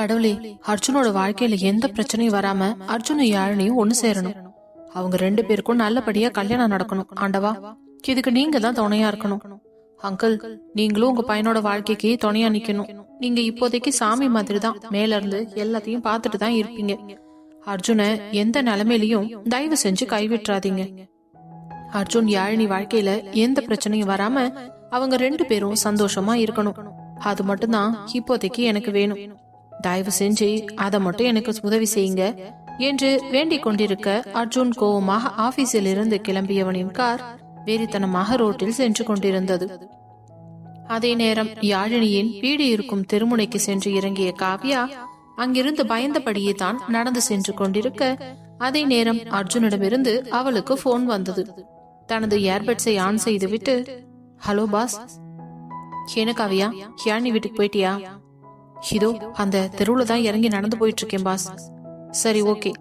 கடவுளே அர்ஜுனோட வாழ்க்கையில எந்த பிரச்சனையும் வராம அர்ஜுனும் யாழினியும் ஒண்ணு சேரணும். அவங்க ரெண்டு பேருக்கும் நல்லபடியா கல்யாணம் நடக்கணும் ஆண்டவா. இதுக்கு நீங்க தான் துணையா இருக்கணும். அங்கிள் நீங்களும் உங்க பையனோட வாழ்க்கைக்கு துணையா நிக்கணும். நீங்க இப்போதைக்கு சாமி மாதிரி தான் மேல இருந்து எல்லாத்தையும் பார்த்துட்டு தான் இருப்பீங்க. அர்ஜுனை எந்த நிலைமையிலையும் தயவு செஞ்சு கைவிட்டுறாதீங்க. அர்ஜுன் யாழினி வாழ்க்கையில எந்த பிரச்சனையும் வராம அவங்க ரெண்டு பேரும் சந்தோஷமா இருக்கணும். அது மட்டும்தான் இப்போதைக்கு எனக்கு வேணும். தயவு செஞ்சு அதை மட்டும் எனக்கு உதவி செய்யுங்க என்று வேண்டிக் கொண்டிருக்க அர்ஜுன் கோவமாக ஆபீஸில் இருந்து கிளம்பியவனின் கார் வெறித்தனமாக ரோட்டில் சென்று கொண்டிருந்தது. அதே நேரம் யாழினியின் வீடு இருக்கும் தெருமுனைக்கு சென்று இறங்கிய காவ்யா அங்கிருந்து பயந்தபடியே தான் நடந்து சென்று கொண்டிருக்க அதே நேரம் அர்ஜுனிடமிருந்து அவளுக்கு போன் வந்தது. தனது ஏர்பட்ஸை ஆன் செய்துவிட்டு ஹலோ பாஸ் என்ன காவியா? யாழினி வீட்டுக்கு போயிட்டியா? இதோ அந்த தெருவுல தான் இறங்கி நடந்து போயிட்டு இருக்கேன் பாஸ். சரி ஓகே.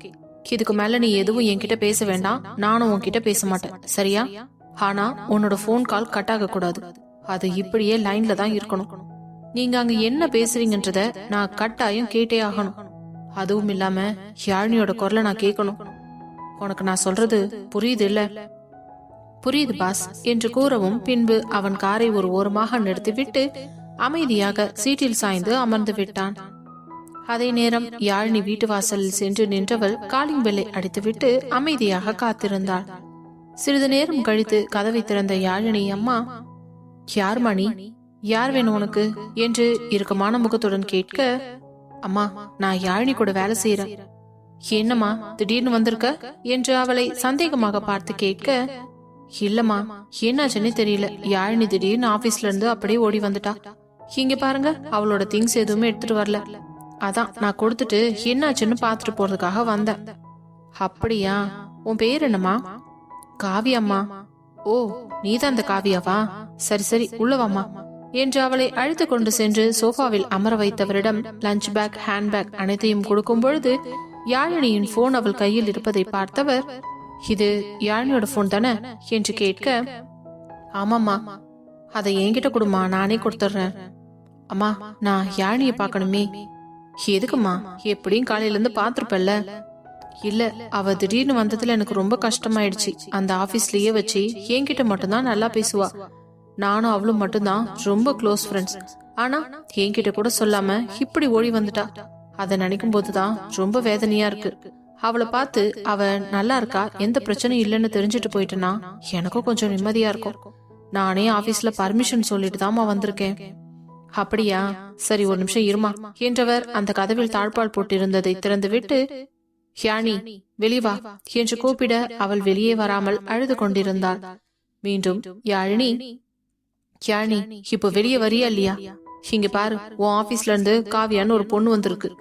இதுக்கு மேல நீ எதுவும் என்கிட்ட பேச வேண்டாம். நானும் உன்கிட்ட பேச மாட்டேன். சரியா? ஆனா உன்னோட ஃபோன் கால் கட் ஆக கூடாது அது இப்படியே லைன்ல தான் இருக்கணும். நீங்க அங்க என்ன பேசுறீங்கன்றத நான் கட்டாயம் கேட்டே ஆகணும். அதுவும் இல்லாம யாழினியோட குரலை நான் கேட்கணும். உனக்கு நான் சொல்றது புரியுது இல்ல? புரியுது பாஸ். என்று கூறவும் பின்பு அவன் காரை ஒரு ஓரமாக நிறுத்திவிட்டு அமைதியாக சீட்டில் சாய்ந்து அமர்ந்து விட்டான். அதே நேரம் யாழினி வீட்டு வாசலில் சென்று நின்றவள் காலிங் பெல்லை அடித்துவிட்டு அமைதியாக காத்திருந்தாள். சிறிது நேரம் கழித்து கதவை திறந்த யாழினி அம்மா யார் மணி? யார் வேணும் உனக்கு? என்று இறுக்கமான முகத்துடன் கேட்க அம்மா நான் யாழினி கூட வேலை செய்யறேன் என்னம்மா திடீர்னு வந்திருக்க? என்று அவளை சந்தேகமாக பார்த்து கேட்க இல்லம்மா என்னாச்சுன்னு தெரியல. யாழினி திடீர்னு ஆபீஸ்ல இருந்து அப்படியே ஓடி வந்துட்டா. இங்க பாருங்க அவளோட திங்ஸ் எதுவுமே எடுத்துட்டு வரல. அதான் நான் கொடுத்துட்டு என்னாச்சுன்னு பாத்துட்டு போறதுக்காக வந்தேன். அப்படியா? உன் பேர் என்னம்மா? காவியம்மா. ஓ நீதான் அந்த காவியாவா? சரி சரி உள்ளவாமா என்று அவளை அழைத்து கொண்டு சென்று சோஃபாவில் அமர வைத்தவரிடம் லஞ்ச் பேக் ஹேண்ட்பேக் அனைத்தையும் கொடுக்கும் பொழுது யாழினியின் போன் அவள் கையில் இருப்பதை பார்த்தவர் இது யாழினியோட போன் தானே? என்று கேட்க ஆமாம்மா. அதை என்கிட்ட கொடுமா நானே கொடுத்துட்றேன். அம்மா நான் யாழினிய பார்க்கணுமே. எதுக்குமா எப்படியும் காலையில இருந்து பாத்திருப்பல்ல இல்ல அவ திடீர்னு வந்ததுல எனக்கு ரொம்ப கஷ்டமாயிடுச்சு. அந்த ஆபீஸ்லயே வச்சு என்கிட்ட மட்டும்தான் நல்லா பேசுவா. நானும் அவளும் மட்டும்தான் ரொம்ப க்ளோஸ் ஃப்ரெண்ட்ஸ் ஆனா என்கிட்ட கூட சொல்லாம இப்படி ஓடி வந்துட்டா. அதை நினைக்கும் போதுதான் ரொம்ப வேதனையா இருக்கு. அவளை பார்த்து அவ நல்லா இருக்கா? எந்த பிரச்சனையும் இல்லைன்னு தெரிஞ்சுட்டு போயிட்டேன்னா எனக்கும் கொஞ்சம் நிம்மதியா இருக்கும். நானே ஆபீஸ்ல பர்மிஷன் சொல்லிட்டு தாமா வந்திருக்கேன். அப்படியா? சரி ஒரு நிமிஷம் இருமா. என்றவர் அந்த கதவில் தாழ்பால் போட்டிருந்ததை திறந்துவிட்டு ஹியானி வெளிவா என்று கூப்பிட அவள் வெளியே வராமல் அழுது கொண்டிருந்தாள். மீண்டும் யாழினி யாழினி இப்போ வெளியே வரியா இல்லையா? இங்க பாரு உன் ஆபீஸ்ல இருந்து காவியான்னு ஒரு பொண்ணு வந்திருக்கு.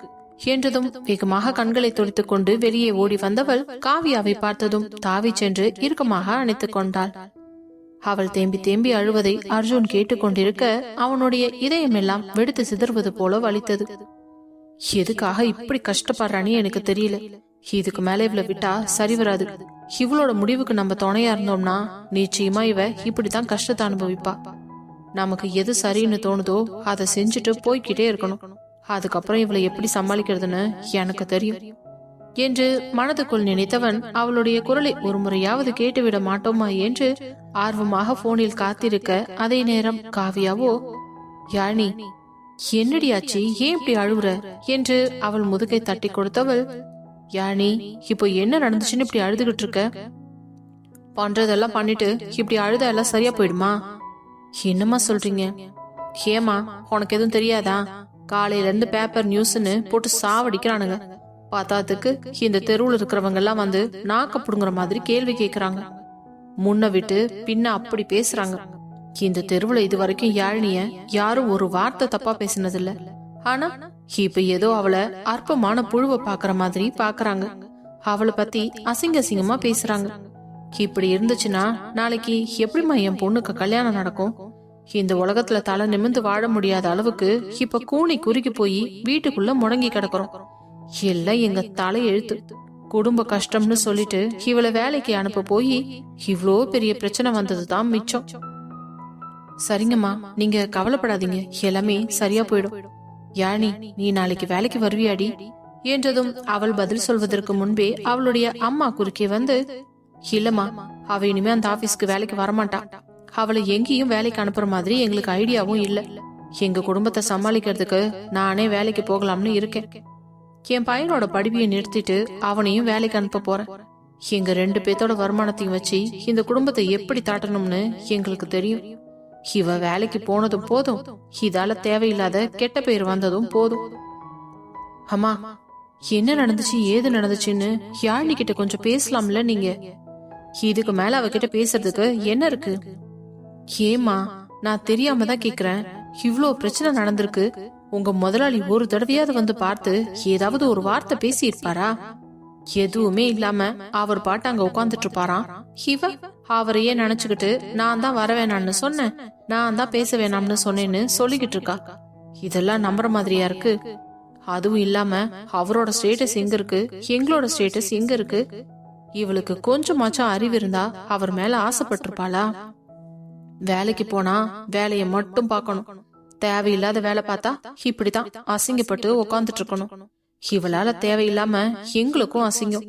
என்றதும் வேகமாக கண்களை துடைத்துக் கொண்டு வெளியே ஓடி வந்தவள் காவியாவை பார்த்ததும் தாவி சென்று இறுக்கமாக அணைத்துக் கொண்டாள். அவள் தேம்பி தேம்பி அழுவதை அர்ஜுன் கேட்டுக்கொண்டிருக்க அவனுடைய இதயமெல்லாம் வெடித்து சிதறுவது போல வலித்தது. எதுக்காக இப்படி கஷ்டப்படுறான்னு எனக்கு தெரியல. இதுக்கு மேல இவளை விட்டா சரி வராது. இவளோட முடிவுக்கு நம்ம துணையா இருந்தோம்னா நிச்சயமா இவ இப்படித்தான் கஷ்டத்தை அனுபவிப்பா. நமக்கு எது சரின்னு தோணுதோ அதை செஞ்சுட்டு போய்கிட்டே இருக்கணும். அதுக்கப்புறம் இவளை எப்படி சமாளிக்கிறதுன்னு எனக்கு தெரியும். என்று மனதுக்குள் நினைத்தவன் அவளுடைய குரலை ஒரு முறையாவது கேட்டுவிட மாட்டோமா என்று ஆர்வமாக போனில் காத்திருக்க அதே நேரம் காவியாவோ யாழி என்னடியாச்சி ஏன் இப்படி அழுவுற? என்று அவள் முதுகை தட்டி கொடுத்தவள் யாழி இப்போ என்ன நடந்துச்சுன்னு இப்படி அழுதுகிட்டு இருக்க? பண்றதெல்லாம் பண்ணிட்டு இப்படி அழுத எல்லாம் சரியா போயிடுமா? என்னம்மா சொல்றீங்க? ஏமா உனக்கு எதுவும் தெரியாதா? காலையில இருந்து பேப்பர் நியூஸ்னு போட்டு சாவடிக்கிறானுங்க. பார்த்தாத்துக்கு இந்த தெருவுல இருக்கிறவங்க எல்லாம் வந்து நாக்க புடுங்குற மாதிரி கேள்வி கேக்குறாங்க. முன்ன விட்டு பின்ன அப்படி பேசுறாங்க. இந்த தெருவுல இது வரைக்கும் யாழினிய யாரும் ஒரு வார்த்தை தப்பா பேசினதில்ல. ஆனா இப்ப ஏதோ அவளை அற்பமான புழுவை பாக்குற மாதிரி பாக்குறாங்க. அவளை பத்தி அசிங்க அசிங்கமா பேசுறாங்க. இப்படி இருந்துச்சுன்னா நாளைக்கு எப்படிம்மா என் பொண்ணுக்கு கல்யாணம் நடக்கும்? இந்த உலகத்துல தலை நிமிந்து வாழ முடியாத அளவுக்கு இப்ப கூனி குறுக்கி போய் வீட்டுக்குள்ள முடங்கி கிடக்குறோம். எல்லாம் எங்க தலை எழுத்து. குடும்ப கஷ்டம்னு சொல்லிட்டு இவளை வேலைக்கு அனுப்ப போய் இவ்வளோ பெரிய பிரச்சனை வந்ததுதான் மிச்சம். சரிங்கம்மா நீங்க கவலைப்படாதீங்க. எல்லாமே சரியா போயிடும். யானி நீ நாளைக்கு வேலைக்கு வருவியாடி? என்றதும் அவள் பதில் சொல்வதற்கு முன்பே அவளுடைய அம்மா குறுக்கே வந்து இல்லம்மா அவ இனிமே அந்த ஆபீஸ்க்கு வேலைக்கு வரமாட்டா. அவளை எங்கேயும் வேலைக்கு அனுப்புற மாதிரி எங்களுக்கு ஐடியாவும் இல்ல. எங்க குடும்பத்தை சமாளிக்கிறதுக்கு நானே வேலைக்கு போகலாம்னு இருக்கேன். என் பையனோட படிப்பையை நிறுத்திட்டு அவனையும் வேலைக்கு அனுப்ப போறேன். எங்க ரெண்டு பேத்தோட வருமானத்தையும் வச்சு இந்த குடும்பத்தை எப்படி தாட்டணும்னு எங்களுக்கு தெரியும். இவ வேலைக்கு போனதும் போதும். இதால தேவையில்லாத கெட்ட பெயர் வந்ததும் போதும். அம்மா என்ன நடந்துச்சு ஏது நடந்துச்சுன்னு யாழினி கிட்ட கொஞ்சம் பேசலாம்ல நீங்க? இதுக்கு மேல அவகிட்ட பேசுறதுக்கு என்ன இருக்கு? ஏமா நான் தெரியாம தான் கேக்குறேன். இவ்ளோ பிரச்சனை நடந்திருக்கு. உங்க முதலாளி ஒரு தடவையாவது வந்து பார்த்து ஏதாவது ஒரு வார்த்தை பேசி இருப்பாரா எதுவுமே இல்லாம அவர் பாட்டு அங்க உட்காந்துட்டு இருப்பாராம். இவ அவரையே நினைச்சுக்கிட்டு நான் தான் வர வேணாம்னு சொன்னேன் நான் தான் பேச வேணாம்னு சொன்னேன்னு சொல்லிக்கிட்டு இருக்கா? இதெல்லாம் நம்புற மாதிரியா இருக்கு. அதுவும் இல்லாம அவரோட ஸ்டேட்டஸ் எங்க இருக்கு? எங்களோட ஸ்டேட்டஸ் எங்க இருக்கு? இவளுக்கு கொஞ்சமாச்சும் அறிவு இருந்தா அவர் மேல ஆசைப்பட்டிருப்பாளா? வேலைக்கு போனா வேலையை மட்டும் பார்க்கணும். தேவையில்லாத வேலை பார்த்தா இப்படிதான் அசிங்கப்பட்டு உக்காந்துட்டு இருக்கணும் இவளால தேவையில்லாம எங்களுக்கும் அசிங்கம்.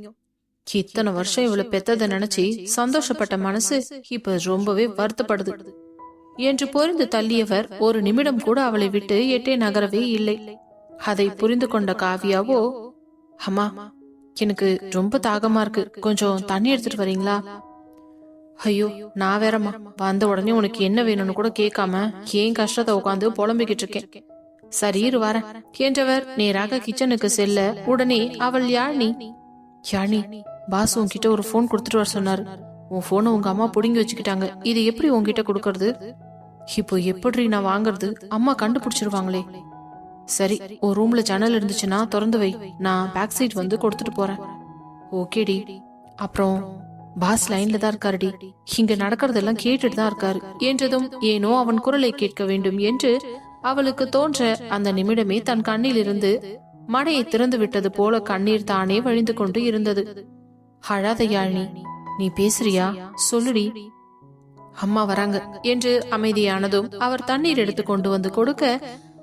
இத்தனை வருஷம் இவளை பெத்தத நினைச்சு சந்தோஷப்பட்ட மனசு இப்ப ரொம்பவே வருத்தப்படுது. என்று பொறிந்து தள்ளியவர் ஒரு நிமிடம் கூட அவளை விட்டு எட்டே நகரவே இல்லை. அதை புரிந்து கொண்ட காவியாவோ அம்மா எனக்கு ரொம்ப தாகமா இருக்கு. கொஞ்சம் தண்ணி எடுத்துட்டு வரீங்களா? ஐயோ நான் வேறம்மா. வந்த உடனே உனக்கு என்ன வேணும்னு கூட கேட்காம ஏன் கஷ்டத்தை உட்காந்து புலம்பிக்கிட்டு இருக்கேன்? சரி இரு வரேன். என்றவர் நேராக கிச்சனுக்கு செல்ல உடனே அவள் யாழ்னி? யாழ்னி. பாஸ் உன்கிட்ட ஒரு ஃபோன் கொடுத்துட்டு வர சொன்னாரு. உன் போனை உங்க அம்மா புடுங்கி வச்சுக்கிட்டாங்க. இது எப்படி உன்கிட்ட கொடுக்கறது? இப்போ எப்படி நான் வாங்குறது? அம்மா கண்டுபிடிச்சிருவாங்களே. சரி ஒரு ரூம்ல ஜன்னல் இருந்துச்சுன்னா திறந்து வை. நான் பேக் சீட் வந்து கொடுத்துட்டு போறேன். ஓகேடி. அப்புறம்? பாஸ் லைன்ல தான் இருக்காருடி. இங்க நடக்கிறதெல்லாம் கேட்டுட்டு தான் இருக்காரு. என்றதும் ஏனோ அவன் குரலை கேட்க வேண்டும் என்று அவளுக்கு தோன்ற அந்த நிமிடமே தன் கண்ணில் இருந்து மடையை திறந்து விட்டது போல கண்ணீர் தானே வழிந்து கொண்டு இருந்தது. அழாத யாழினி நீ பேசுறியா? சொல்லுடி. அம்மா வராங்க. என்று அமைதியானதும் அவர் தண்ணீர் எடுத்து கொண்டு வந்து கொடுக்க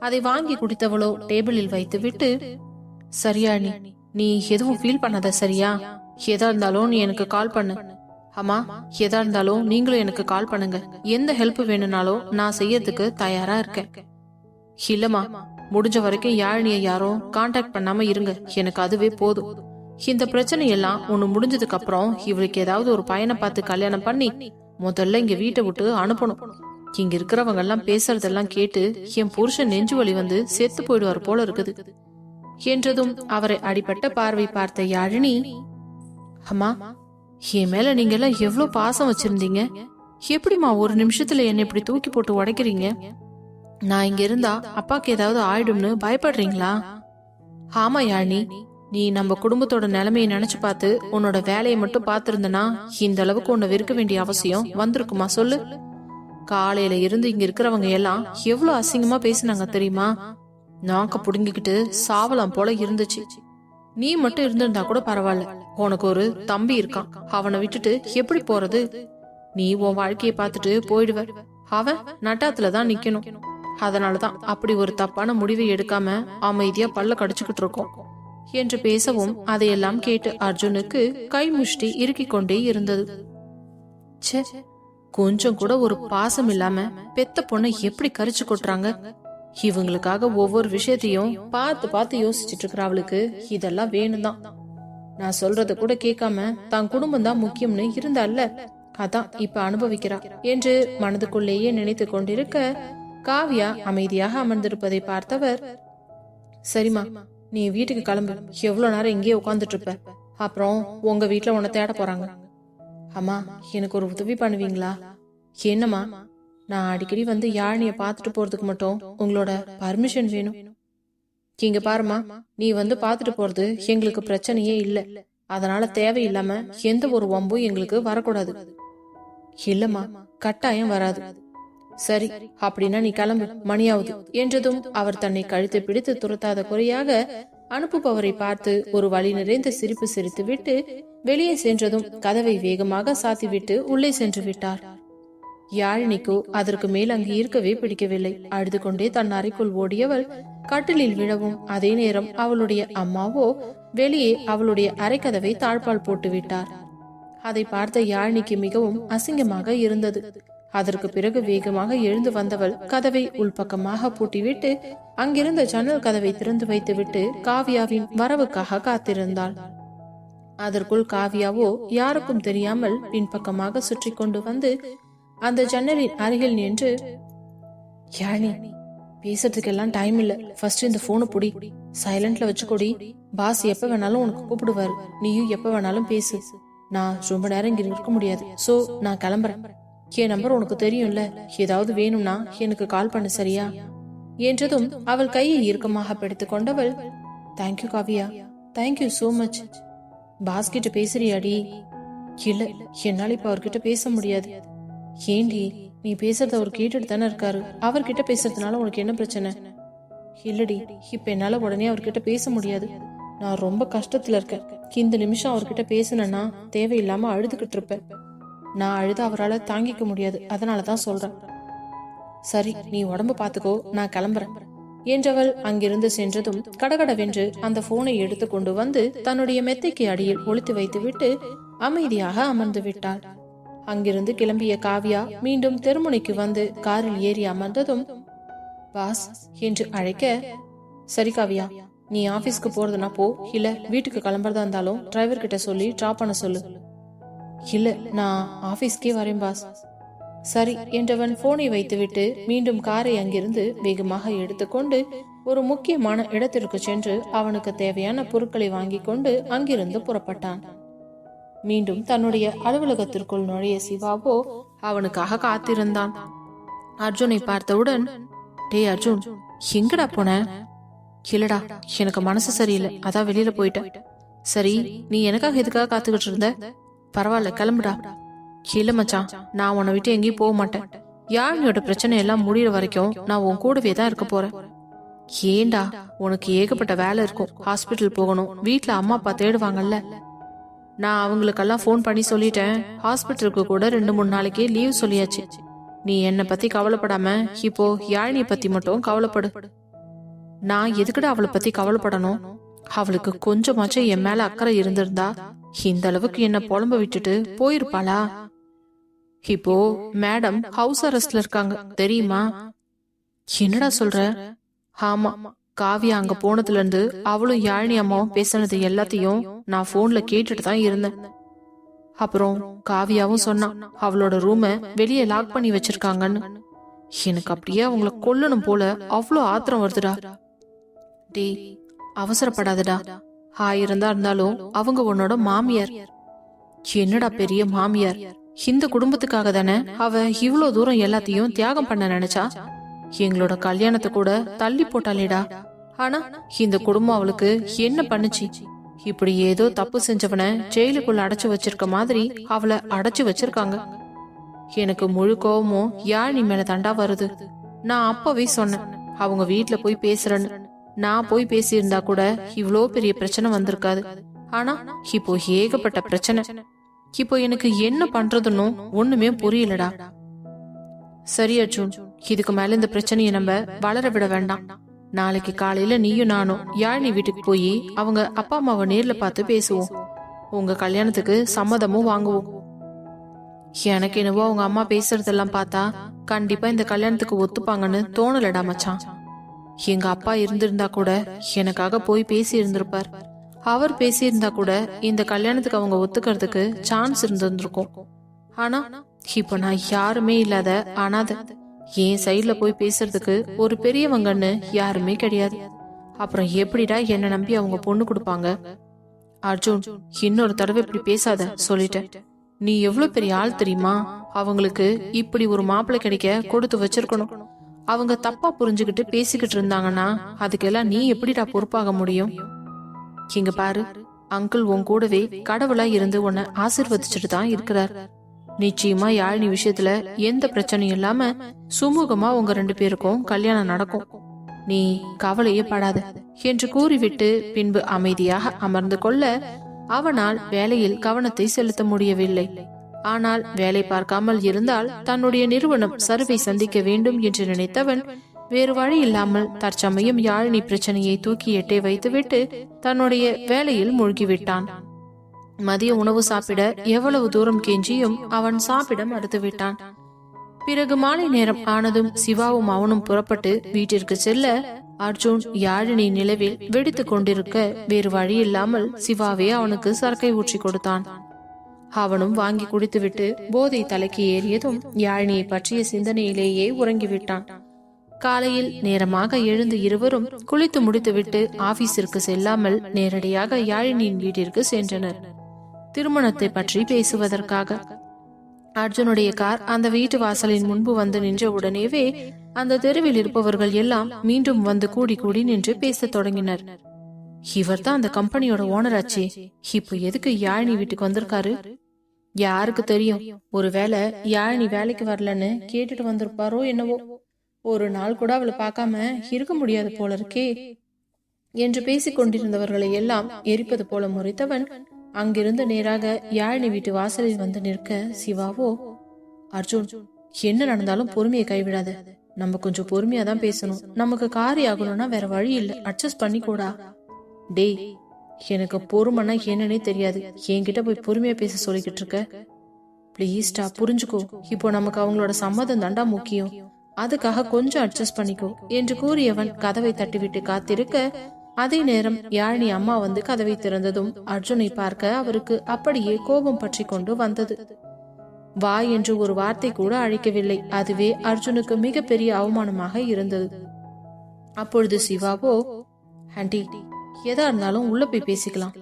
அதை வாங்கி குடித்தவளோ டேபிளில் வைத்து விட்டு சரியாணி நீ எதுவும் ஃபீல் பண்ணாத சரியா? எதா இருந்தாலும் நீ எனக்கு கால் பண்ணு. அம்மா எதா இருந்தாலும் நீங்களும் எனக்கு கால் பண்ணுங்க. எந்த ஹெல்ப் வேணும்னாலும் நான் செய்யறதுக்கு தயாரா இருக்கேன். இல்லம்மா முடிஞ்ச வரைக்கும் யாழினிய யாரும் காண்டாக்ட் பண்ணாம இருங்க. எனக்கு அதுவே போதும். இந்த பிரச்சனை எல்லாம் ஒண்ணு முடிஞ்சதுக்கு அப்புறம் இவளுக்கு ஏதாவது ஒரு பையனை பார்த்து கல்யாணம் பண்ணி முதல்ல இங்க வீட்டை விட்டு அனுப்பணும். இங்க இருக்கிறவங்க எல்லாம் பேசுறதெல்லாம் கேட்டு என் புருஷன் நெஞ்சு வலி வந்து செத்து போயிடுவார் போல இருக்குது. என்றதும் அவரை அடிபட்ட பார்வை பார்த்த யாழினி அம்மா என் மேல நீங்க எல்லாம் எவ்வளவு பாசம் வச்சிருந்தீங்க? எப்படிம்மா ஒரு நிமிஷத்துல என்ன இப்படி தூக்கி போட்டு உடைக்கிறீங்க? நான் இங்க இருந்தா அப்பாக்கு ஏதாவது ஆயிடும்னு பயப்படுறீங்களா? ஆமா யாழ்னி. நீ நம்ம குடும்பத்தோட நிலைமையை நினைச்சு பார்த்து உன்னோட வேலையை மட்டும் பார்த்திருந்தனா இந்த அளவுக்கு உன்னை விற்க வேண்டிய அவசியம் வந்திருக்குமா சொல்லு? காலையில இருந்து இங்க இருக்கிறவங்க எல்லாம் எவ்வளவு அசிங்கமா பேசுனாங்க தெரியுமா? நாக்க புடுங்கிக்கிட்டு சாவலாம் போல இருந்துச்சு. நீ மட்டும் இருந்திருந்தா கூட பரவாயில்ல. உனக்கு ஒரு தம்பி இருக்கான். அவனை விட்டுட்டு எப்படி போறது? நீ உன் வாழ்க்கைய பார்த்துட்டு போயிடுவ. அவன் நட்டாத்துல தான் நிக்கணும். அதனாலதான் அப்படி ஒரு தப்பான முடிவை எடுக்காம அமைதியா பல்ல கடிச்சுக்கிட்டு இருக்கோம் என்று பேசவும் அதையெல்லாம் கேட்டு அர்ஜுனுக்கு கை முஷ்டி இறுக்கிக் கொண்டே இருந்தது. கொஞ்சம் கூட ஒரு பாசம் இல்லாம பெத்த பொண்ணை எப்படி கரிச்சு கொட்டுறாங்க? இவங்களுக்காக ஒவ்வொரு விஷயத்தையும் பார்த்து பார்த்து யோசிச்சுட்டு இருக்கிற அவளுக்கு இதெல்லாம் வேணும் தான் நான் சொல்றத கூட கேட்காம தான் குடும்பம் தான் முக்கியம்னு இருந்தால அதான் இப்ப அனுபவிக்கிறா என்று மனதுக்குள்ளேயே நினைத்து கொண்டிருக்க காவியா அமைதியாக அமர்ந்திருப்பதை பார்த்தவர் சரிம்மா நீ வீட்டுக்கு கிளம்பு. எவ்வளவு நேரம் இங்கேயே உட்காந்துட்டு இருப்ப அப்புறம் உங்க வீட்டுல உன்னை தேட போறாங்க. அம்மா எனக்கு ஒரு உதவி பண்ணுவீங்களா? என்னம்மா? நான் அடிக்கடி வந்து யாழினிய பார்த்துட்டு போறதுக்கு மட்டும் உங்களோட பர்மிஷன் வேணும். இங்க பாருமா நீ வந்து பார்த்துட்டு போறது எங்களுக்கு பிரச்சனையே இல்ல. அதனால தேவையில்லாம எந்த ஒரு வம்பும் எங்களுக்கு வரக்கூடாது. இல்லம்மா கட்டாயம் வராது. சரி அப்படின்னா நீ கிளம்பு மணியாவது என்றதும் அவர் தன்னை கழுத்து பிடித்து துரத்தாத குறையாக அனுப்புபவரை பார்த்து ஒரு வழி நிறைந்த சிரிப்பு சிரித்து விட்டு வெளியே சென்றதும் கதவை வேகமாக சாத்திவிட்டு உள்ளே சென்று விட்டார். யாழினிக்கோ அதற்கு மேல் அங்கு இருக்கவே பிடிக்கவில்லை. அழுது கொண்டே தன் அறைக்குள் ஓடியவள் கட்டிலில் விழவும். அதே நேரம் அவளுடைய அம்மாவோ வெளியே அவளுடைய அரைக்கதவை தாழ்பால் போட்டு விட்டார். அதை பார்த்த யாழினிக்கு மிகவும் அசிங்கமாக இருந்தது. அதற்கு பிறகு வேகமாக எழுந்து வந்தவள் கதவை உள்பக்கமாக பூட்டிவிட்டு அங்கிருந்த ஜன்னல் கதவை திறந்து வைத்துவிட்டு காவியாவின் வரவுக்காக காத்திருந்தாள். அதற்குள் காவியாவோ யாருக்கும் தெரியாமல் பின்பக்கமாக சுற்றி கொண்டு வந்து அந்த ஜன்னலின் அருகில் நின்று யாழி பேசுறதுக்கெல்லாம் டைம் இல்ல. ஃபர்ஸ்ட் இந்த போனை புடி. சைலண்ட்ல வச்சுக்கொடி. பாஸ் எப்ப வேணாலும் உனக்கு கூப்பிடுவாரு. நீயும் எப்ப வேணாலும் பேசு. நான் ரொம்ப நேரம் இங்க இருக்க முடியாது. சோ நான் கிளம்புறேன். என் நம்பர் உனக்கு தெரியும்ல. ஏதாவது வேணும்னா எனக்கு கால் பண்ணு சரியா? என்றதும் அவள் கையை இறுக்கமாக பிடித்து கொண்டவள் thank you Kaviya. Thank you so much boss கிட்ட பேசுறியாடி? இல்ல. என்னால இப்ப அவர்கிட்ட பேச முடியாது. ஏண்டி நீ பேசுறத அவர் கேட்டுட்டு தானே இருக்காரு? அவர்கிட்ட பேசுறதுனால உனக்கு என்ன பிரச்சனை? இல்லடி இப்ப என்னால உடனே அவர்கிட்ட பேச முடியாது. நான் ரொம்ப கஷ்டத்துல இருக்கேன். இந்த நிமிஷம் அவர்கிட்ட பேசுனேன்னா தேவையில்லாம அழுதுகிட்டு இருப்பேன். நான் அழுத அவரால் தாங்கிக்க முடியாது. அதனால தான் சொல்றேன். சரி நீ உடம்பு பாத்துக்கோ நான் கிளம்புறேன். என்றவள் அங்கிருந்து சென்றதும் கடகடவென்று அந்த போனை எடுத்து கொண்டு வந்து தன்னுடைய மெத்தைக்கு அடியில் ஒளித்து வைத்துவிட்டு அமைதியாக அமர்ந்து விட்டாள். அங்கிருந்து கிளம்பிய காவியா மீண்டும் தெருமுனைக்கு வந்து காரில் ஏறி அமர்ந்ததும் பாஸ் என்று அழைக்க சரி காவியா நீ ஆபீஸ்க்கு போறதுனா போ. இல்ல வீட்டுக்கு கிளம்புறதா இருந்தாலும் டிரைவர் கிட்ட சொல்லி டிராப் பண்ண சொல்லு. இல்ல நான் ஆபீஸ்க்கே வரேன் பாஸ். சரி என்றவன் போனை வைத்துவிட்டு மீண்டும் காரை அங்கிருந்து வேகமாக எடுத்துக்கொண்டு ஒரு முக்கியமான இடத்திற்கு சென்று அவனுக்கு தேவையான பொருட்களை வாங்கி கொண்டு அங்கிருந்து புறப்பட்டான். மீண்டும் தன்னுடைய அலுவலகத்திற்குள் நுழைய சிவாவோ அவனுக்காக காத்திருந்தான். அர்ஜுனை பார்த்தவுடன் டே அர்ஜுன் எங்கடா போன? இல்லடா எனக்கு மனசு சரியில்லை. அதான் வெளியில போயிட்டேன். சரி நீ எனக்காக எதுக்காக காத்துக்கிட்டு இருந்த? பரவாயில்ல கிளம்புடா. இல்ல மச்சான் நான் உன்னை விட்டு எங்கேயும் போக மாட்டேன். யாழினியோட பிரச்சனை எல்லாம் முடியிற வரைக்கும் நான் உன் கூடவே தான் இருக்க போறேன். ஏண்டா உனக்கு ஏகப்பட்ட வேலை இருக்கும். ஹாஸ்பிட்டல் போகணும். வீட்டுல அம்மா அப்பா தேடுவாங்கல்ல. நான் அவங்களுக்கெல்லாம் ஃபோன் பண்ணி சொல்லிட்டேன். ஹாஸ்பிட்டலுக்கு கூட ரெண்டு மூணு நாளைக்கே லீவ் சொல்லியாச்சு. நீ என்னை பத்தி கவலைப்படாம இப்போ யாழினி பத்தி மட்டும் கவலைப்படு. நான் எதுக்குடா அவளை பத்தி கவலைப்படணும்? அவளுக்கு கொஞ்சமாச்சும் என் மேல அக்கறை இருந்திருந்தா இந்த அளவுக்கு என்ன புலம்ப விட்டுட்டு போயிருப்பாளா? இப்போ மேடம் ஹவுஸ் அரெஸ்ட்ல இருக்காங்க. தெரியுமா? என்னடா சொல்ற? ஆமா. காவியா அங்க போனதுல இருந்து அவளும் யாழினி அம்மாவும் பேசினது எல்லாத்தையும் நான் போன்ல கேட்டுட்டு தான் இருந்தேன். அப்புறம் காவியாவும் சொன்னான் அவளோட ரூம வெளியே லாக் பண்ணி வச்சிருக்காங்கன்னு. எனக்கு அப்படியே அவங்கள கொல்லணும் போல அவ்வளோ ஆத்திரம் வருதுடா. டேய் அவசரப்படாதடா. ஆயிரம் தான் இருந்தாலும் அவங்க உன்னோட மாமியார். என்னடா பெரிய மாமியார்? இந்த குடும்பத்துக்காக தானே அவ இவ்வளவு தூரம் எல்லாத்தையும் தியாகம் பண்ண நினைச்சா? எங்களோட கல்யாணத்தை கூட தள்ளி போட்டாலேடா ஆனா இந்த குடும்பம் அவளுக்கு என்ன பண்ணுச்சு? இப்படி ஏதோ தப்பு செஞ்சவனை ஜெயிலுக்குள்ள அடைச்சு வச்சிருக்க மாதிரி அவளை அடைச்சு வச்சிருக்காங்க. எனக்கு முழு கோவமும் யாழினி மேல தண்டா வருது. நான் அப்பவே சொன்னேன் அவங்க வீட்டுல போய் பேசுறேன்னு. நான் போய் பேசியிருந்தா கூட இவ்வளோ பெரிய பிரச்சனை வந்திருக்காது. ஆனா இப்போ ஏகப்பட்ட பிரச்சனை. இப்போ எனக்கு என்ன பண்றதுன்னு ஒண்ணுமே புரியலடா. சரி அர்ஜுன் இதுக்கு மேல இந்த பிரச்சனையை நம்ம வளர விட வேண்டாம். நாளைக்கு காலையில நீயும் நானும் யாழினி வீட்டுக்கு போய் அவங்க அப்பா அம்மாவை நேர்ல பார்த்து பேசுவோம். உங்க கல்யாணத்துக்கு சம்மதமும் வாங்குவோம். எனக்கு என்னவோ அவங்க அம்மா பேசுறதெல்லாம் பார்த்தா கண்டிப்பா இந்த கல்யாணத்துக்கு ஒத்துப்பாங்கன்னு தோணலடா மச்சான். எங்க அப்பா இருந்திருந்தா கூட எனக்காக போய் பேசி இருந்திருப்பார் அவர் பேசியிருந்தா கூட இந்த கல்யாணத்துக்கு அவங்க ஒத்துக்கிறதுக்கு சான்ஸ் இருந்திருந்திருக்கும். ஆனா இப்ப நான் யாருமே இல்லாத அனாதை. என் சைட்ல போய் பேசுறதுக்கு ஒரு பெரியவங்கன்னு யாருமே கிடையாது. அப்புறம் எப்படிடா என்ன நம்பி அவங்க பொண்ணு கொடுப்பாங்க? அர்ஜுன் இன்னொரு தடவை இப்படி பேசாத சொல்லிட்டேன். நீ எவ்வளவு பெரிய ஆள் தெரியுமா? அவங்களுக்கு இப்படி ஒரு மாப்பிள்ளை கிடைக்க கொடுத்து வச்சிருக்கணும். அவங்க தப்பா புரிஞ்சுக்கிட்டு பேசிக்கிட்டு இருந்தாங்கன்னா அதுக்கெல்லாம் நீ எப்படிடா பொறுப்பாக முடியும்? இங்க பாரு அங்கிள் உன் கூடவே கடவுளா இருந்து உன்னை ஆசிர்வதிச்சுட்டு தான் இருக்கிறார். நிச்சயமா யாழினி விஷயத்துல எந்த பிரச்சனையும் இல்லாம சுமூகமா உங்க ரெண்டு பேருக்கும் கல்யாணம் நடக்கும். நீ கவலையே படாத என்று கூறிவிட்டு பின்பு அமைதியாக அமர்ந்து கொள்ள அவனால் வேலையில் கவனத்தை செலுத்த முடியவில்லை. ஆனால் வேலை பார்க்காமல் இருந்தால் தன்னுடைய நிறுவனம் சரிவை சந்திக்க வேண்டும் என்று நினைத்தவன் வேறு வழி இல்லாமல் தற்சமயம் யாழினி பிரச்சனையை தூக்கி எட்டே வைத்துவிட்டு தன்னுடைய வேலையில் மூழ்கிவிட்டான். மதிய உணவு சாப்பிட எவ்வளவு தூரம் கெஞ்சியும் அவன் சாப்பிட மறுத்துவிட்டான். பிறகு மாலை நேரம் ஆனதும் சிவாவும் அவனும் புறப்பட்டு வீட்டிற்கு செல்ல அர்ஜுன் யாழினி நிலவில் வெடித்துக் கொண்டிருக்க வேறு வழி இல்லாமல் சிவாவே அவனுக்கு சரக்கை ஊற்றி கொடுத்தான். அவனும் வாங்கி குடித்துவிட்டு போதை தலைக்கு ஏறியதும் யாழினியை பற்றிய சிந்தனையிலேயே உறங்கிவிட்டான். காலையில் நேரமாக எழுந்து இருவரும் குளித்து முடித்துவிட்டு ஆபீஸிற்கு செல்லாமல் நேரடியாக யாழினியின் வீட்டிற்கு சென்றனர். திருமணத்தை பற்றி பேசுவதற்காக. அர்ஜுனுடைய கார் அந்த வீட்டு வாசலின் முன்பு வந்து நின்ற உடனேவே அந்த தெருவில் இருப்பவர்கள் எல்லாம் மீண்டும் வந்து கூடி கூடி நின்று பேசத் தொடங்கினர். இவர் தான் அந்த கம்பெனியோட ஓனர் ஆச்சு இப்போ எதுக்கு யாழினி வீட்டுக்கு வந்திருக்காரு? யாருக்கு தெரியும். ஒருவேளை யாழினி வேலைக்கு வரலன்னு கேட்டுட்டு வந்திருப்பாரோ என்னவோ. ஒரு நாள் கூட அவளை பார்க்காம இருக்க முடியாது போல இருக்கே. என்று பேசிக் கொண்டிருந்தவர்களை எல்லாம் எரிப்பது போல முறைத்தவன் அங்கிருந்து நேராக யாழினி வீட்டு வாசலில் வந்து நிற்க சிவாவோ அர்ஜுன் என்ன நடந்தாலும் பொறுமையை கைவிடாது. நம்ம கொஞ்சம் பொறுமையா தான் பேசணும். நமக்கு காரி ஆகணும்னா வேற வழி இல்ல. அட்ஜஸ்ட் பண்ணி கூடா டேய் எனக்கு பொறுமைனா என்னன்னே தெரியாது. என்கிட்ட போய் பொறுமையா பேச சொல்லிக்கிட்டு இருக்க? ப்ளீஸ்டா புரிஞ்சுக்கோ. இப்போ நமக்கு அவங்களோட சம்மதம் தாண்டா முக்கியம். அதுக்காக கொஞ்சம் அட்ஜஸ்ட் பண்ணிக்கோ. என்று கூறியவன் கதவை தட்டிவிட்டு காத்திருக்க அதே நேரம் யாழினி அம்மா வந்து கதவை திறந்ததும் அர்ஜுனை பார்க்க அவருக்கு அப்படியே கோபம் பற்றி கொண்டு வந்தது. வா என்று ஒரு வார்த்தை கூட அழைக்கவில்லை. அதுவே அர்ஜுனுக்கு மிகப்பெரிய அவமானமாக இருந்தது. அப்பொழுது சிவாவோ ஆண்டி எதா இருந்தாலும் உள்ள போய் பேசிக்கலாம்.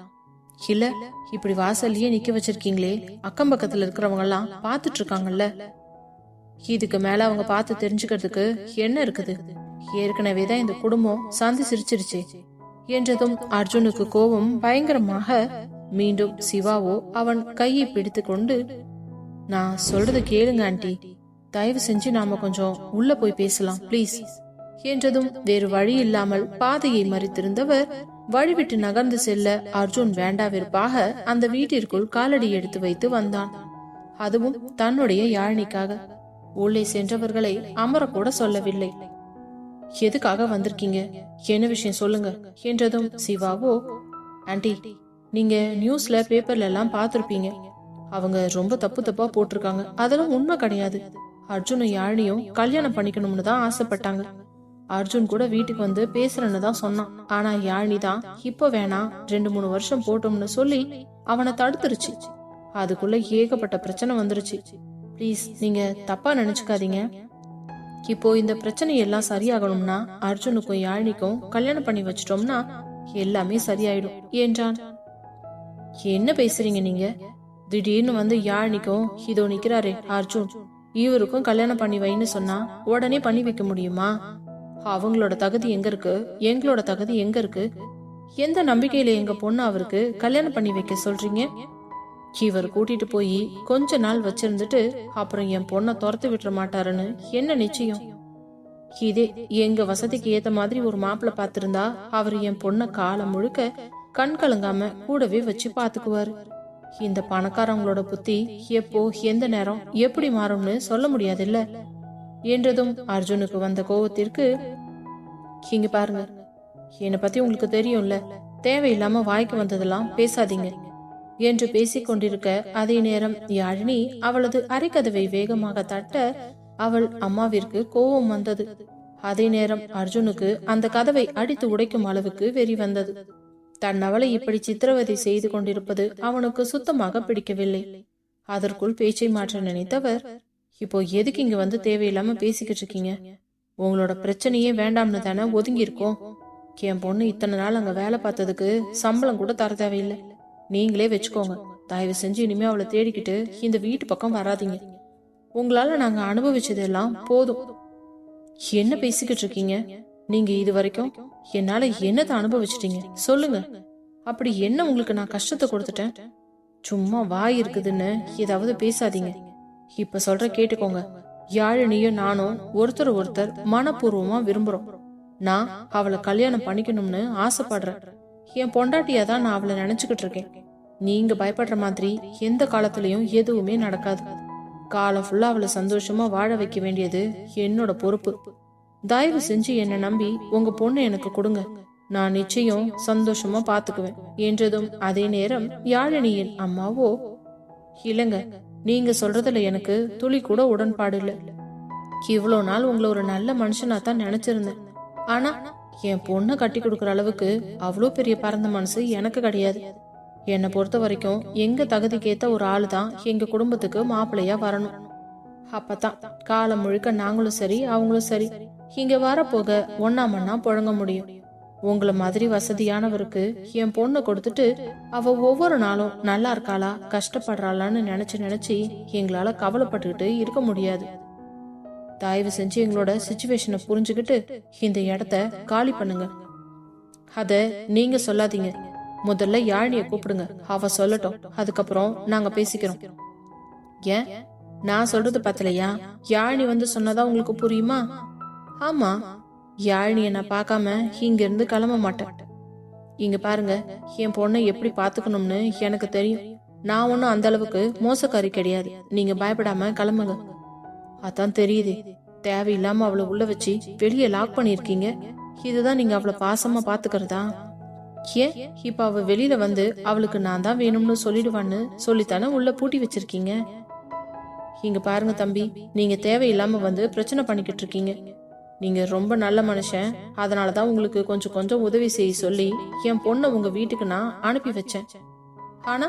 இல்ல இப்படி வாசல்லயே நிக்க வச்சிருக்கீங்களே. அக்கம் பக்கத்துல இருக்கிறவங்க எல்லாம் பாத்துட்டு இருக்காங்கல்ல. இதுக்கு மேல அவங்க பார்த்து தெரிஞ்சுக்கிறதுக்கு என்ன இருக்குது? ஏற்கனவே தான் இந்த குடும்பம் சாந்தி சிரிச்சிருச்சே. என்றதும் அர்ஜுனுக்கு கோபம் பயங்கரமாக மீண்டும் சிவாவோ அவன் கையை பிடித்து கொண்டு நான் சொல்றது கேளுங்க ஆண்டி. தயவு செஞ்சு நாம கொஞ்சம் உள்ள போய் பேசலாம் ப்ளீஸ். என்றதும் வேறு வழி இல்லாமல் பாதையை மறித்திருந்தவர் வழிவிட்டு நகர்ந்து செல்ல அர்ஜுன் வேண்டாவிற்பாக அந்த வீட்டிற்குள் காலடி எடுத்து வைத்து வந்தான். அதுவும் தன்னுடைய யாழினிக்காக. உள்ளே சென்றவர்களை அமரக்கூட சொல்லவில்லை. எதுக்காக வந்திருக்கீங்க? என்ன விஷயம் சொல்லுங்க. என்றதும் சிவாவோ ஆண்டி நீங்க நியூஸ்ல பேப்பர்ல எல்லாம் பார்த்திருப்பீங்க. அவங்க ரொம்ப தப்பு தப்பா போட்டிருக்காங்க. அதெல்லாம் உண்மை கிடையாது. அர்ஜுனும் யாழினியும் கல்யாணம் பண்ணிக்கணும்னு தான் ஆசைப்பட்டாங்க. அர்ஜுன் கூட வீட்டுக்கு வந்து பேசுறேன்னு தான் சொன்னான். ஆனா யாழினி தான் இப்போ வேணாம் ரெண்டு மூணு வருஷம் போட்டோம்னு சொல்லி அவனை தடுத்துருச்சு. அதுக்குள்ள ஏகப்பட்ட பிரச்சனை வந்துருச்சு. ப்ளீஸ் நீங்க தப்பா நினைச்சுக்காதீங்க. இப்போ இந்த பிரச்சனை எல்லாம் சரியாகணும்னா அர்ஜுனுக்கும் யாழினிக்கும் கல்யாணம் பண்ணி வச்சிட்டோம்னா எல்லாமே சரியாயிடும் என்றான். என்ன பேசுறீங்க நீங்க? திடீர்னு வந்து யாழினிக்கும் இதோ நிக்கிறாரே அர்ஜுன். இவருக்கும் கல்யாணம் பண்ணி வைன்னு சொன்னா உடனே பண்ணி வைக்க முடியுமா? அவங்களோட தகுதி எங்க இருக்கு? எங்களோட தகுதி எங்க இருக்கு? எந்த நம்பிக்கையில எங்க பொண்ணு அவருக்கு கல்யாணம் பண்ணி வைக்க சொல்றீங்க? இவர் கூட்டிட்டு போய் கொஞ்ச நாள் வச்சிருந்துட்டு அப்புறம் என் பொண்ணை துரத்து விட்டுற மாட்டாருன்னு என்ன நிச்சயம்? இதே எங்க வசதிக்கு ஏத்த மாதிரி ஒரு மாப்பிள்ள பாத்திருந்தா அவர் என் பொண்ணை காலம் முழுக்க கண் கலங்காம கூடவே வச்சு பாத்துக்குவாரு இந்த பணக்காரங்களோட புத்தி எப்போ எந்த நேரம் எப்படி மாறும்னு சொல்ல முடியாதுல்ல? என்றதும் அர்ஜுனுக்கு வந்த கோவத்திற்கு இங்க பாருங்க என்னை பத்தி உங்களுக்கு தெரியும்ல தேவையில்லாம வாய்க்கு வந்ததெல்லாம் பேசாதீங்க. என்று பேசிக் கொண்டிருக்க அதே நேரம் யாழினி அவளது அரைக்கதவை வேகமாக தட்ட அவள் அம்மாவிற்கு கோபம் வந்தது. அதே நேரம் அர்ஜுனுக்கு அந்த கதவை அடித்து உடைக்கும் அளவுக்கு வெறி வந்தது. தன் அவளை இப்படி சித்திரவதை செய்து கொண்டிருப்பது அவனுக்கு சுத்தமாக பிடிக்கவில்லை. அதற்குள் பேச்சை மாற்ற நினைத்தவர் இப்போ எதுக்கு இங்க வந்து தேவையில்லாம பேசிக்கிட்டு இருக்கீங்க? உங்களோட பிரச்சனையே வேண்டாம்னு தானே ஒதுங்கி இருக்கோம் என் பொண்ணு இத்தனை நாள் அங்க வேலை பார்த்ததுக்கு சம்பளம் கூட தர தேவையில்லை. நீங்களே வச்சுக்கோங்க. தயவு செஞ்சு இனிமே அவளை தேடிக்கிட்டு இந்த வீட்டு பக்கம் வராதிங்க. உங்களால நாங்க அனுபவிச்சதெல்லாம் போதும். என்ன பேசிக்கிட்டு இருக்கீங்க? நீங்க இது வரைக்கும் என்னால என்னத்தை அனுபவிச்சிட்டீங்க? சொல்லுங்க. அப்படி என்ன உங்களுக்கு நான் கஷ்டத்தை கொடுத்துட்டேன்? சும்மா வாய் இருக்குதுன்னு ஏதாவது பேசாதீங்க. இப்ப சொல்ற கேட்டுக்கோங்க. யாழினியும் நானும் ஒருத்தர் ஒருத்தர் மனப்பூர்வமா விரும்புறோம். நான் அவளை கல்யாணம் பண்ணிக்கணும்னு ஆசைப்படுறேன். என் பொண்டாட்டியா தான் நான் அவளை நினைச்சுக்கிட்டு இருக்கேன். நீங்க பயப்படுற மாதிரி எந்த காலத்திலயும் எதுவுமே நடக்காது. காலம் ஃபுல்லா அவளை சந்தோஷமா வாழ வைக்க வேண்டியது என்னோட பொறுப்பு. தயவு செஞ்சு என்னை நம்பி உங்க பொண்ணு எனக்கு கொடுங்க. நான் நிச்சயம் சந்தோஷமா பாத்துக்குவேன். என்றதும் அதே நேரம் யாழினியின் அம்மாவோ இல்லங்க நீங்க சொல்றதுல எனக்கு துளி கூட உடன்பாடு இல்ல. இவ்வளோ நாள் உங்களை ஒரு நல்ல மனுஷனா தான் நினைச்சிருந்தேன். ஆனா என் பொண்ணை கட்டி கொடுக்குற அளவுக்கு அவ்வளோ பெரிய பரந்த மனசு எனக்கு கிடையாது. என்னை பொறுத்த வரைக்கும் எங்க தகுதிக்கேத்த ஒரு ஆளு தான் எங்க குடும்பத்துக்கு மாப்பிள்ளையா வரணும். அப்பதான் காலம் முழுக்க நாங்களும் சரி அவங்களும் சரி. இங்க வரப்போக ஒன்னா மண்ணா புழங்க முடியும். உங்களை மாதிரி வசதியானவருக்கு என் பொண்ணை கொடுத்துட்டு அவ ஒவ்வொரு நாளும் நல்லா இருக்காளா கஷ்டப்படுறாளான்னு நினைச்சு நினைச்சு எங்களால கவலைப்பட்டுக்கிட்டு இருக்க முடியாது. தயவு செஞ்சு எங்களோட சுச்சுவேஷனை புரிஞ்சுக்கிட்டு இந்த இடத்த காலி பண்ணுங்க. அத நீங்க சொல்லாதீங்க. முதல்ல யாழினிய கூப்பிடுங்க. அவ சொல்லட்டும். அதுக்கப்புறம் நாங்க பேசிக்கிறோம். ஏன்? நான் சொல்றது பத்தலையா? யாழினி வந்து சொன்னதா உங்களுக்கு புரியுமா? ஆமா. யாழினிய நான் பார்க்காம இங்க இருந்து கிளம்ப மாட்டேன். இங்க பாருங்க என் பொண்ணை எப்படி பாத்துக்கணும்னு எனக்கு தெரியும். நான் ஒன்னும் அந்த அளவுக்கு மோசக்காரி கிடையாது. நீங்க பயப்படாம கிளம்புங்க. அதான் தெரியுது. தேவையில்லாம அவளை உள்ள வச்சு வெளியே லாக் பண்ணிருக்கீங்க இதுதான் நீங்க அவளை பாசமா பாத்துக்கிறதா? ஏன்? இப்ப அவ வெளியில வந்து அவளுக்கு நான் தான் வேணும்னு சொல்லிடுவான்னு சொல்லித்தானே உள்ள பூட்டி வச்சிருக்கீங்க? இங்க பாருங்க தம்பி நீங்க தேவையில்லாம வந்து பிரச்சனை பண்ணிக்கிட்டு இருக்கீங்க. நீங்க ரொம்ப நல்ல மனுஷன். அதனாலதான் உங்களுக்கு கொஞ்சம் கொஞ்சம் உதவி செய்ய சொல்லி என் பொண்ணை உங்க வீட்டுக்கு நான் அனுப்பி வச்சேன். ஆனா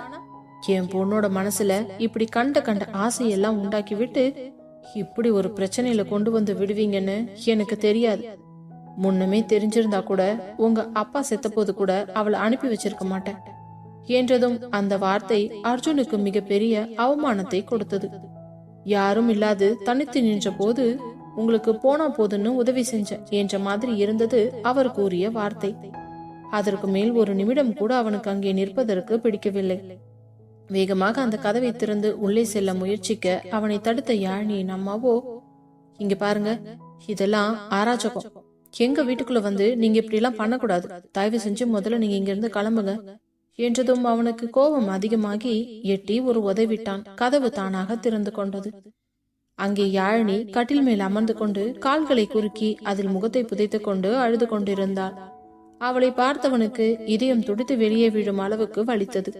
என் பொண்ணோட மனசுல இப்படி கண்ட கண்ட ஆசையெல்லாம் உண்டாக்கி விட்டு இப்படி ஒரு பிரச்சனையில கொண்டு வந்து விடுவீங்கன்னு எனக்கு தெரியாது. முன்னமே தெரிஞ்சிருந்தா கூட உங்க அப்பா செத்தபோது கூட அவளை அனுப்பி வச்சிருக்க மாட்டேன். என்றதும் அந்த வார்த்தை அர்ஜுனுக்கு மிகப்பெரிய அவமானத்தை கொடுத்தது. யாரும் இல்லாது தனித்து நின்ற போது உங்களுக்கு போனா போதுன்னு உதவி செஞ்சேன் என்ற மாதிரி இருந்தது அவர் கூறிய வார்த்தை. அதற்கு மேல் ஒரு நிமிடம் கூட அவனுக்கு அங்கே நிற்பதற்கு பிடிக்கவில்லை. வேகமாக அந்த கதவை திறந்து உள்ளே செல்ல முயற்சிக்க அவனை தடுத்த யாழினியின் அம்மாவோ இங்க பாருங்க இதெல்லாம் ஆராய்ச்சகம் எங்க வீட்டுக்குள்ள வந்து நீங்க இப்படி எல்லாம் பண்ணக்கூடாது. தயவு செஞ்சு முதல்ல நீங்க இங்க இருந்து கிளம்புங்க. என்றதும் அவனுக்கு கோபம் அதிகமாகி எட்டி ஒரு உதவிட்டான். கதவு தானாக திறந்து கொண்டது. அங்கே யாழினி கட்டில் மேல் அமர்ந்து கொண்டு கால்களை குறுக்கி அதில் முகத்தை புதைத்துக் கொண்டு அழுது கொண்டிருந்தாள். அவளை பார்த்தவனுக்கு இதயம் துடித்து வெளியே விழும் அளவுக்கு வலித்தது.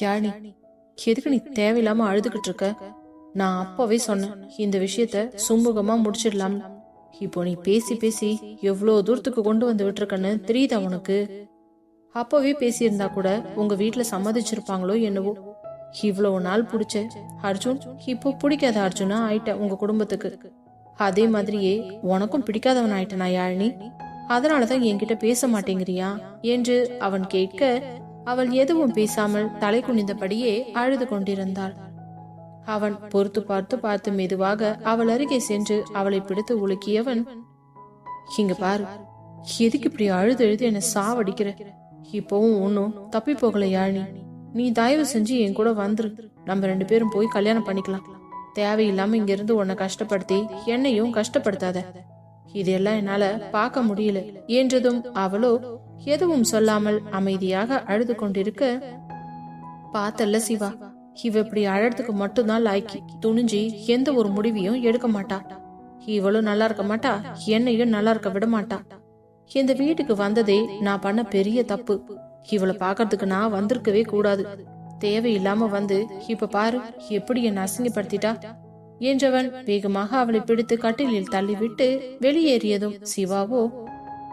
யாழினி எதுக்கு நீ தேவையில்லாம அழுதுகிட்டு இருக்க? நான் அப்பவே சொன்னேன் இந்த விஷயத்த சுமூகமா முடிச்சிடலாம். இப்போ நீ பேசி பேசி எவ்வளவு தூரத்துக்கு கொண்டு வந்து விட்டுருக்கன்னு தெரியுதா உனக்கு? அப்பவே பேசியிருந்தா கூட உங்க வீட்டுல சம்மதிச்சிருப்பாங்களோ என்னவோ. இவ்வளவு நாள் பிடிச்ச அர்ஜுன் இப்போ பிடிக்காத அர்ஜுனா ஆயிட்ட உங்க குடும்பத்துக்கு. அதே மாதிரியே உனக்கும் பிடிக்காதவன் ஆயிட்டனா யாழினி? அதனாலதான் என்கிட்ட பேச மாட்டேங்கிறியா? என்று அவன் கேட்க அவள் எதுவும் பேசாமல் தலை குனிந்தபடியே அழுது கொண்டிருந்தாள். அவன் பொறுத்து பார்த்து பார்த்து மெதுவாக அவள் அருகே சென்று அவளை பிடித்து உலுக்கியவன் இங்க பாரு எதுக்கு இப்படி அழுது எழுது என்ன சாவடிக்கிற? இப்பவும் ஒன்னும் தப்பி போகல யாழினி. நீ தயவு செஞ்சு என் கூட வந்துரு. நம்ம ரெண்டு பேரும் போய் கல்யாணம் பண்ணிக்கலாம். தேவையில்லாம இங்க இருந்து உன்னை கஷ்டப்படுத்தி என்னையும் கஷ்டப்படுத்தாத. இதெல்லாம் என்னால பார்க்க முடியல. என்றதும் அவளோ எதுவும் சொல்லாமல் அமைதியாக அழுது கொண்டிருக்க பார்த்தல்ல சிவா இவ இப்படி அழறதுக்கு மட்டும்தான் லாய்க்கி. துணிஞ்சி எந்த ஒரு முடிவையும் எடுக்க மாட்டா. இவளும் நல்லா இருக்க மாட்டா என்னையும் நல்லா இருக்க விட மாட்டா. இந்த வீட்டுக்கு வந்ததே நான் பண்ண பெரிய தப்பு. இவளை பாக்குறதுக்கு நான் வந்திருக்கவே கூடாது. தேவையில்லாம வந்து இப்ப பாரு எப்படி என்ன அசிங்கப்படுத்திட்டா. என்றவன் வேகமாக அவளை பிடித்து கட்டிலில் தள்ளிவிட்டு வெளியேறியதும் சிவாவோ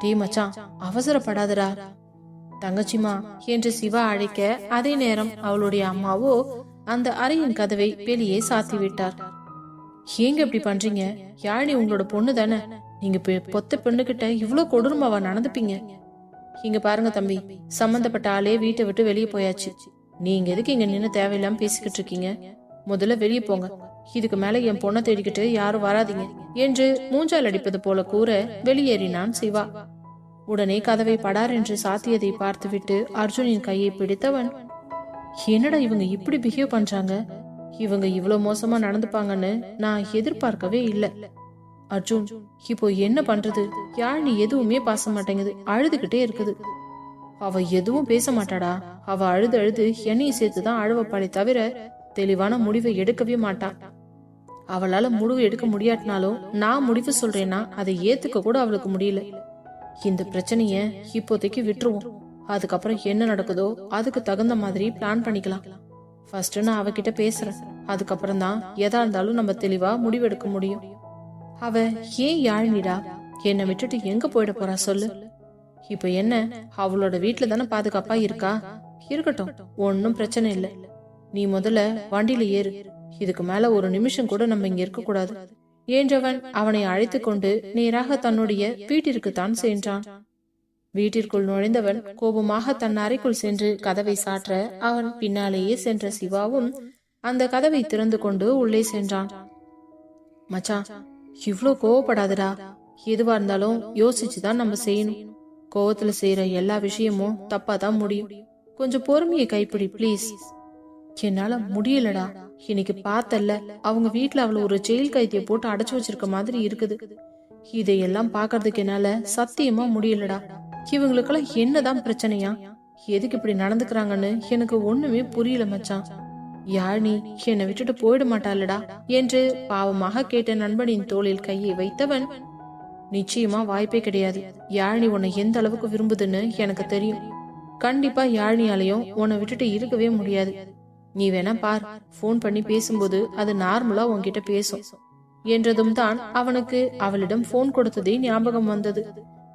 டே மச்சான் அவசரப்படாதடா. தங்கச்சிமா என்று சிவா அழைக்க அதே நேரம் அவளுடைய அம்மாவோ அந்த அறையின் கதவை வெளியே சாத்தி விட்டார் ஏங்க இப்படி பண்றீங்க? யாழினி உங்களோட பொண்ணு தானே? நீங்க பெ- பொத்த பெண்ணுகிட்ட இவ்வளவு கொடூரமாவா நடந்துப்பீங்க? இங்க பாருங்க தம்பி சம்பந்தப்பட்ட ஆளே வீட்டை விட்டு வெளியே போயாச்சு. நீங்க எதுக்கு இங்க நின்னு தேவையில்லாம பேசிக்கிட்டு இருக்கீங்க? முதல்ல வெளியே போங்க. இதுக்கு மேல என் பொண்ணை தேடிக்கிட்டு யாரும் வராதீங்க என்று மூஞ்சால் அடிப்பது போல கூற வெளியேறினான் சிவா. உடனே கதவை படார் என்று சாத்தியதை பார்த்துவிட்டு அர்ஜுனின் கையை பிடித்தவன் என்னடா இவங்க இப்படி பிஹேவ் பண்றாங்க? இவங்க இவ்வளவு மோசமா நடந்துப்பாங்கன்னு நான் எதிர்பார்க்கவே இல்லை. அர்ஜுன் இப்போ என்ன பண்றது? யாழினி எதுவுமே பாச மாட்டேங்குது. அழுதுகிட்டே இருக்குது. அவ எதுவும் பேச மாட்டாடா. அவ அழுது அழுது என்னையும் சேர்த்துதான் அழுவப்பாளே தவிர தெளிவான முடிவை எடுக்கவே மாட்டான் அவளால முடிவு எடுக்க முடியாட்டினாலும் நான் முடிவு சொல்றேன்னா அதை ஏத்துக்க கூட அவளுக்கு முடியல. இந்த பிரச்சனைய இப்போதைக்கு விட்டுருவோம். அதுக்கப்புறம் என்ன நடக்குதோ அதுக்கு தகுந்த மாதிரி பிளான் பண்ணிக்கலாம். ஃபர்ஸ்ட் நான் அவகிட்ட பேசுறேன். அதுக்கப்புறம் தான் எதா இருந்தாலும் நம்ம தெளிவா முடிவெடுக்க முடியும். அவ ஏன் யாழ்னிடா? என்னை விட்டுட்டு எங்க போயிட போறா சொல்லு. இப்ப என்ன அவளோட வீட்டுல தானே பாதுகாப்பா இருக்கா? இருக்கட்டும் ஒன்னும் பிரச்சனை இல்லை. நீ முதல்ல வண்டியில ஏறு. இதுக்கு மேல ஒரு நிமிஷம் கூட நம்ம இங்க இருக்க கூடாது. என்றவன் அவனை அழைத்து கொண்டு நேராக தன்னுடைய வீட்டிற்கு தான் சென்றான். வீட்டிற்குள் நுழைந்தவன் கோபமாக தன் அறைக்குள் சென்று கதவை சாற்ற அவன் பின்னாலேயே சென்ற சிவாவும் அந்த கதவை திறந்து கொண்டு உள்ளே சென்றான். மச்சான் இவ்ளோ கோவப்படாதடா. எதுவா இருந்தாலும் யோசிச்சுதான் நம்ம செய்யணும். கோவத்துல செய்யற எல்லா விஷயமும் தப்பா தான் முடியும். கொஞ்சம் பொறுமையை கைப்பிடி ப்ளீஸ் என்னால முடியலடா. இன்னைக்கு பார்த்தல்ல அவங்க வீட்டுல அவளை ஒரு ஜெயில் கைதியை போட்டு அடைச்சு வச்சிருக்க மாதிரி இருக்குது. இதையெல்லாம் பாக்குறதுக்கு என்னால சத்தியமா முடியலடா. இவங்களுக்கெல்லாம் என்னதான் பிரச்சனையா? எதுக்கு இப்படி நடந்துக்கிறாங்கன்னு எனக்கு ஒண்ணுமே புரியல மச்சான். யாழ்னி என்னை விட்டுட்டு போயிட மாட்டாளடா என்று பாவமாக கேட்ட நண்பனின் தோளில் கையை வைத்தவன் நிச்சயமா வாய்ப்பே கிடையாது. யாழ்னி உன்னை எந்த அளவுக்கு விரும்புதுன்னு எனக்கு தெரியும். கண்டிப்பா யாழ்னியாலையும் உன்னை விட்டுட்டு இருக்கவே முடியாது. நீ வேணா பார். ஃபோன் பண்ணி பேசும்போது அது நார்மலா உன்கிட்ட பேசும். என்றதும் தான் அவனுக்கு அவளிடம் ஃபோன் கொடுத்ததே ஞாபகம் வந்தது.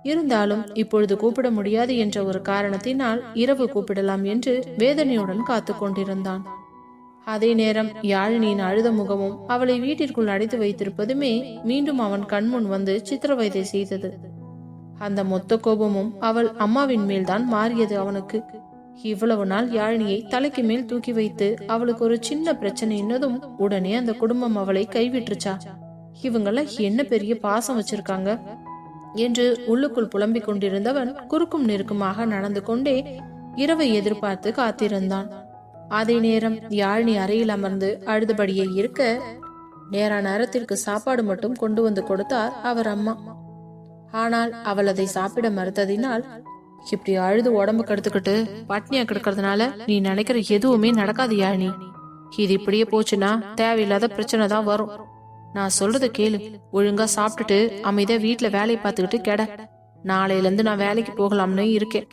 இருந்தாலும் இப்பொழுது கூப்பிட முடியாது என்ற ஒரு காரணத்தினால் இரவு கூப்பிடலாம் என்று வேதனையுடன் காத்து கொண்டிருந்தான். அதே நேரம் யாழினியின் அழுத முகமும் அவளை வீட்டிற்குள் அடைத்து வைத்திருப்பதுமே மீண்டும் அவன் கண்முன் வந்து சித்திரவதை செய்தது. அந்த மொத்த கோபமும் அவள் அம்மாவின் மேல்தான் மாறியது அவனுக்கு. இவ்வளவு நாள் யாழினியை தலைக்கு மேல் தூக்கி வைத்து அவளுக்கு ஒரு சின்ன பிரச்சனை என்னதும் உடனே அந்த குடும்பம் அவளை கைவிட்டுருச்சா? இவங்கள என்ன பெரிய பாசம் வச்சிருக்காங்க? என்று உள்ளுக்குள் புலம்பிக் கொண்டிருந்தவன் குறுக்கும் நெருக்குமாக நடந்து கொண்டே இரவை எதிர்பார்த்து காத்திருந்தான். அதே நேரம் யாழினி அறையில் அமர்ந்து அழுதபடியே இருக்க நேர நேரத்திற்கு சாப்பாடு மட்டும் கொண்டு வந்து கொடுத்தார் அவர் அம்மா. ஆனால் அவள் அதை சாப்பிட மறுத்ததினால் இப்படி அழுது உடம்பு கெடுத்துக்கிட்டு பட்னியா கிடக்கிறதுனால நீ நினைக்கிற எதுவுமே நடக்காது யாழினி இது இப்படியே போச்சுன்னா தேவையில்லாத பிரச்சனை தான் வரும். நான் சொல்றத கேளு. ஒழுங்கா சாப்பிட்டுட்டு அமைதியா வீட்டுல வேலையை பார்த்துக்கிட்டு கெட. நாளையில இருந்து நான் வேலைக்கு போகலாம்னு இருக்கேன்.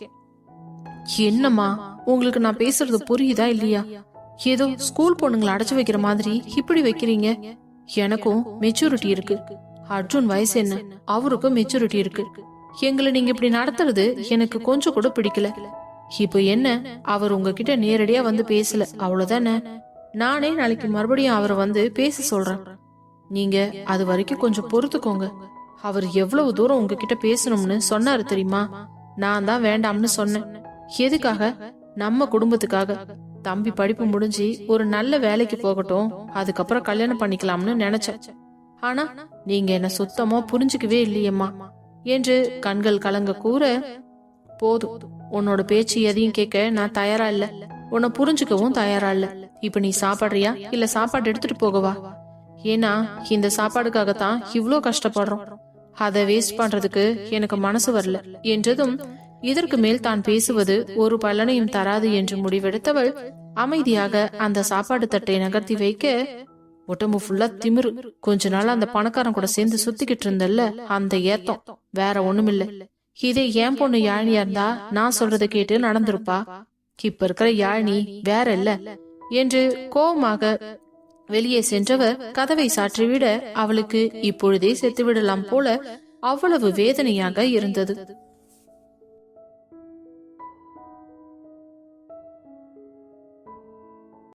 என்னம்மா? உங்களுக்கு நான் பேசுறது புரியுதா இல்லையா? ஏதோ ஸ்கூல் பொண்ணுங்களை அடைச்சு வைக்கிற மாதிரி இப்படி வைக்கிறீங்க. எனக்கும் மெச்சூரிட்டி இருக்கு. அர்ஜுன் வயசு என்ன? அவருக்கும் மெச்சூரிட்டி இருக்கு. எங்களை நீங்க இப்படி நடத்துறது எனக்கு கொஞ்சம் கூட பிடிக்கல. இப்போ என்ன? அவர் உங்ககிட்ட நேரடியா வந்து பேசல. அவ்வளவுதானே? நானே நாளைக்கு மறுபடியும் அவரை வந்து பேச சொல்றேன். நீங்க அது வரைக்கும் கொஞ்சம் பொறுத்துக்கோங்க. அவர் எவ்வளவு தூரம் உங்ககிட்ட பேசணும்னு சொன்னாரு தெரியுமா? நான் தான் வேண்டாம்னு சொன்னேன். எதுக்காக? நம்ம குடும்பத்துக்காக. தம்பி படிப்பு முடிஞ்சு ஒரு நல்ல வேலைக்கு போகட்டும். அதுக்கப்புறம் கல்யாணம் பண்ணிக்கலாம்னு நினைச்சேன். ஆனா நீங்க என்ன சுத்தமா புரிஞ்சுக்கவே இல்லையம்மா. என்று கண்கள் கலங்க கூற போதும். உன்னோட பேச்சு எதையும் கேட்க நான் தயாரா இல்ல. உன்னை புரிஞ்சுக்கவும் தயாரா இல்ல. இப்ப நீ சாப்பிடுறியா? இல்ல சாப்பாடு எடுத்துட்டு போகவா? ஏன்னா இந்த சாப்பாடுக்காகத்தான் இவ்வளோ கஷ்டப்படுறோம். அதை வேஸ்ட் பண்றதுக்கு எனக்கு மனசு வரல. என்றதும் இதற்கு மேல் தான் பேசுவது ஒரு பலனையும் தராது என்று முடிவெடுத்தவள் அமைதியாக அந்த சாப்பாடு தட்டை நகர்த்தி வைக்க உடம்பு ஃபுல்லா திமிரு. கொஞ்ச நாள் அந்த பணக்காரன் கூட சேர்ந்து சுத்திக்கிட்டு இருந்தல்ல அந்த ஏத்தம். வேற ஒண்ணுமில்ல. இதே ஏன் பொண்ணு யாழினியா இருந்தா நான் சொல்றதை கேட்டு நடந்திருப்பா. இப்ப இருக்கிற யாழினி வேற இல்ல. என்று கோபமாக வெளியே சென்றவர் கதவை சாற்றிவிட அவளுக்கு இப்பொழுதே செத்துவிடலாம் போல அவ்வளவு வேதனையாக இருந்தது.